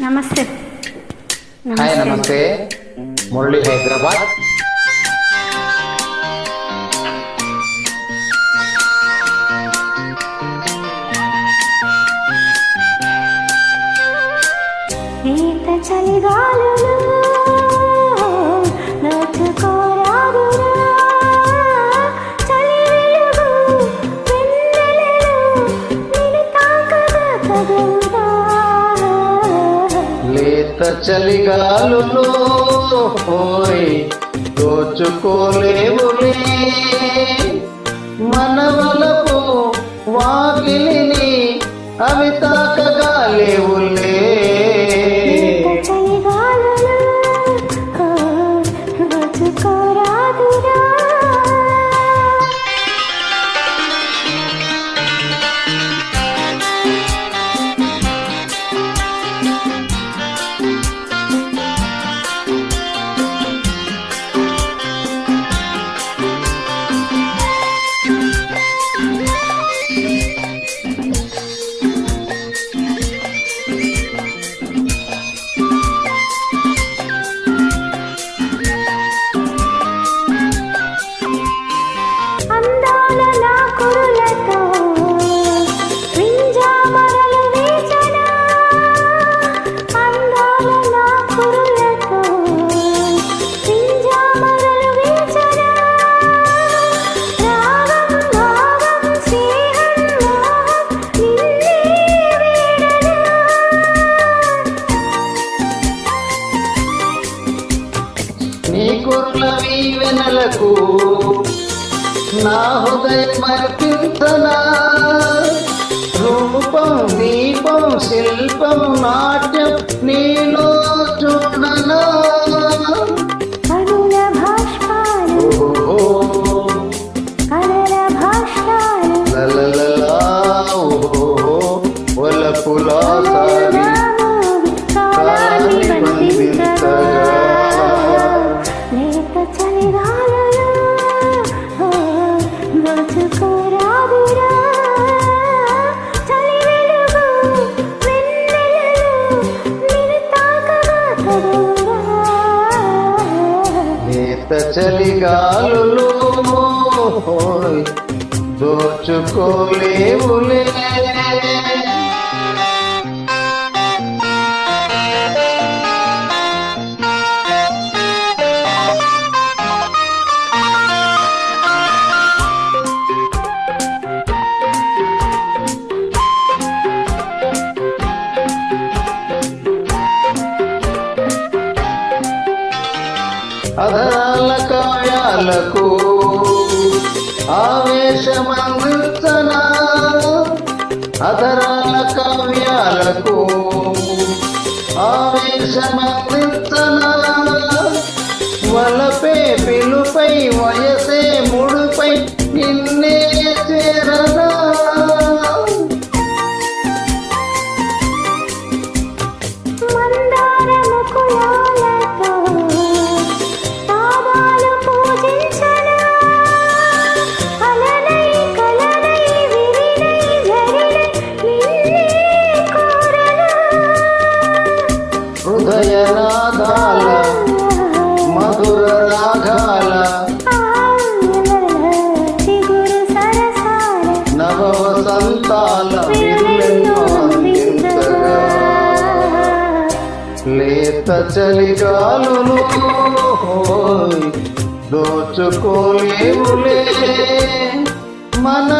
నమస్తే. హాయ్ నమస్తే. మురళి హైదరాబాద్. లేత చలిగాలులో పోయి దోచుకోలేవులే. మనవలపు వాకిలిని అవి తాకగా లేవులే. सकू ना हो गए मैं रूपम दीपम शिल्पम नाट्य नीलो चूड़ना La la la. నేత చలిగాలులో ఓయ్, దోచుకోలేవులే ఆవేశమందించనా అదరాల కావ్యాలకు ఆవేశమందించనా లేత చలిగాలులు ఓయ్, దోచుకోలేవులే మన